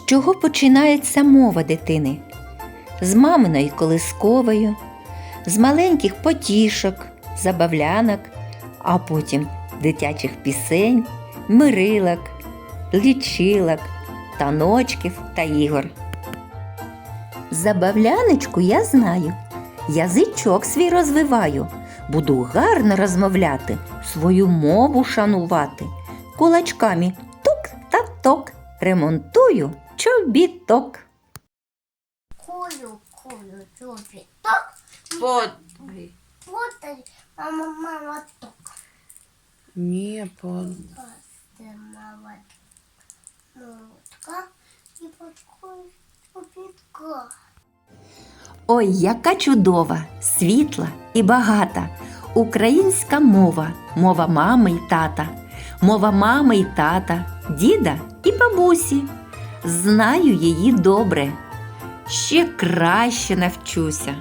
чого починається мова дитини? З маминої колисковою, з маленьких потішок, забавлянок, а потім дитячих пісень, мирилок, лічилок, таночків та ігор. Забавляночку я знаю, язичок свій розвиваю, буду гарно розмовляти, свою мову шанувати, кулачками тук та ток, ремонтую чобіток. Кулю, кулю, любит. Так, Под... вот мама, мама, так. Не под... Мама, мутка и подходит купитка. Ой, яка чудова, світла і багата. Українська мова, мова мами й тата, мова мами й тата, діда і бабусі. Знаю її добре. Ще краще навчуся.